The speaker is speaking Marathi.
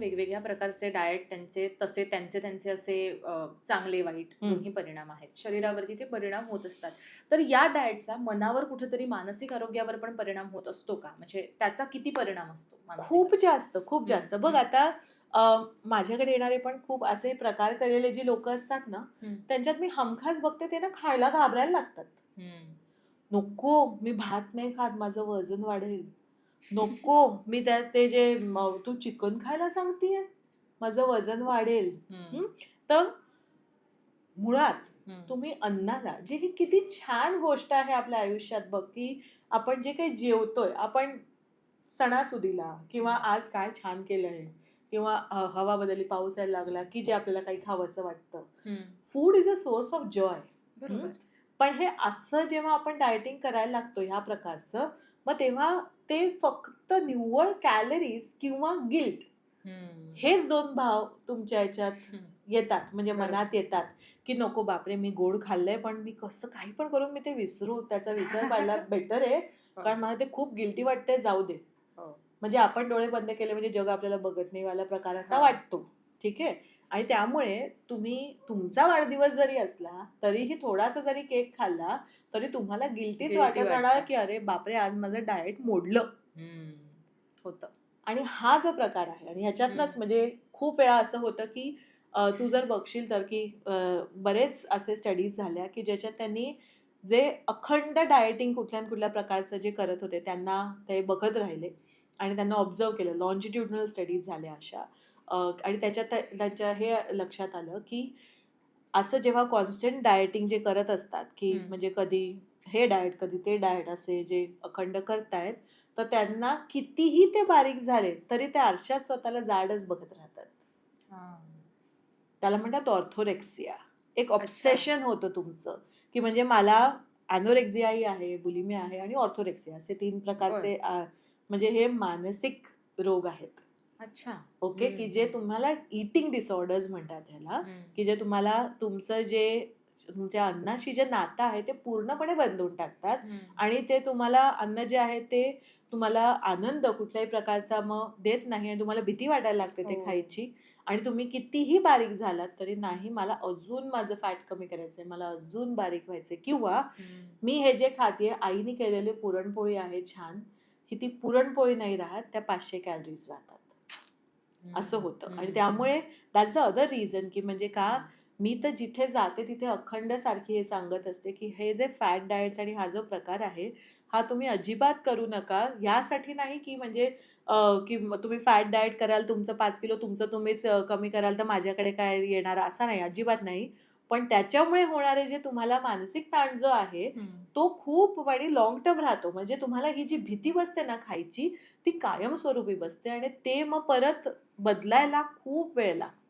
वेगवेगळ्या प्रकारचे डाएट त्यांचे तसे त्यांचे त्यांचे असे चांगले वाईट. दोन्ही परिणाम आहेत शरीरावरती ते परिणाम होत असतात तर या डाएटचा मनावर कुठेतरी मानसिक आरोग्यावर पण परिणाम होत असतो का म्हणजे त्याचा किती परिणाम असतो खूप जास्त खूप जास्त बघ. आता माझ्याकडे येणारे पण खूप असे प्रकार केलेले जी लोक असतात ना. त्यांच्यात मी हमखास बघते ते ना खायला घाबरायला लागतात. नको मी भात नाही खात माझं वजन वाढेल नको मी त्यात ते जे म- तू चिकन खायला सांगतीये माझं वजन वाढेल. हम्म. तर मुळात हम्म. तुम्ही अन्नाला जी ही किती छान गोष्ट आहे आपल्या आयुष्यात बघ की आपण जे काही जेवतोय आपण सणासुदीला किंवा आज काय छान केलंय किंवा अ, हवा बदलली पाऊस यायला लागला की जे आपल्याला काही खावंसं वाटतं. हम्म. Food is a source of joy बरोबर. पण हे असं जेव्हा आपण डायटिंग करायला लागतो ह्या प्रकारचं मग तेव्हा ते फक्त निव्वळ कॅलरीज किंवा गिल्ट. हेच दोन भाव तुमच्या ह्याच्यात. येतात म्हणजे. मनात येतात की नको बापरे मी गोड खाल्लंय पण मी कसं काही पण करून मी ते विसरू त्याचा विसर पाहिला बेटर आहे कारण मला ते खूप गिल्टी वाटते जाऊ दे हो. म्हणजे आपण डोळे बंद केले म्हणजे जग आपल्याला बघत नाही वाला प्रकार असा हा. वाटतो ठीक आहे आणि त्यामुळे तुम्ही तुमचा वाढदिवस जरी असला तरीही थोडासा जरी केक खाल्ला तरी तुम्हाला गिल्टीच वाटत राहणार. की अरे बापरे आज माझं डाएट मोडलं. होतं आणि हा जो प्रकार आहे आणि ह्याच्यातनंच. म्हणजे खूप वेळा असं होतं की तू जर बघशील तर की बरेच असे स्टडीज झाल्या की ज्याच्यात त्यांनी जे अखंड डाएटिंग कुठल्या कुठल्या प्रकारचं जे करत होते त्यांना ते बघत राहिले आणि त्यांना ऑब्झर्व केलं. लॉन्जिट्युडनल स्टडीज झाल्या अशा. आणि त्याच्यात त्या- त्यांच्या हे लक्षात आलं की असं जेव्हा कॉन्स्टंट डाएटिंग जे करत असतात की. म्हणजे कधी हे डाएट कधी ते डाएट असे जे अखंड करतायत तर त्यांना कितीही ते बारीक झाले तरी ते आरशात स्वतःला जाडच बघत राहतात. हा. त्याला म्हणतात ऑर्थोरेक्सिया एक ऑब्सेशन होतं तुमचं. की म्हणजे मला अॅनोरेक्झियाही आहे बुलिमिया आहे आणि ऑर्थोरेक्सिया असे तीन प्रकारचे म्हणजे हे मानसिक रोग आहेत अच्छा ओके. की जे तुम्हाला इटिंग डिसऑर्डर्स म्हणतात ह्याला. की जे तुम्हाला तुमचं जे तुमच्या अन्नाशी जे नातं आहे ते पूर्णपणे बंधून टाकतात. आणि ते तुम्हाला अन्न जे आहे ते तुम्हाला आनंद कुठल्याही प्रकारचा मग देत नाही आणि तुम्हाला भीती वाटायला लागते ते हो. खायची आणि तुम्ही कितीही बारीक झालात तरी नाही मला अजून माझं फॅट कमी करायचंय मला अजून बारीक व्हायचंय किंवा. मी हे जे खाते आईने केलेली पुरणपोळी आहे छान ही ती पुरणपोळी नाही राहत त्या पाचशे कॅलरीज राहतात. असं होतं. आणि. त्यामुळे दॅट्स अ अदर रिझन की म्हणजे का मी तर जिथे जाते तिथे अखंड सारखी हे सांगत असते की हे जे फॅट डाएट्स आणि हा जो प्रकार आहे हा तुम्ही अजिबात करू नका. यासाठी नाही की म्हणजे की तुम्ही फॅट डाएट कराल तुमचं पाच किलो तुमचं तुम्हीच कमी कराल तर माझ्याकडे काय येणार? असं नाही अजिबात नाही. पण त्याच्यामुळे होणारे जे तुम्हाला मानसिक ताण जो आहे. तो खूप आणि लॉंग टर्म राहतो म्हणजे तुम्हाला ही जी भीती बसते ना खायची ती कायमस्वरूपी बसते आणि ते मग परत बदलायला खूप वेळ लागतो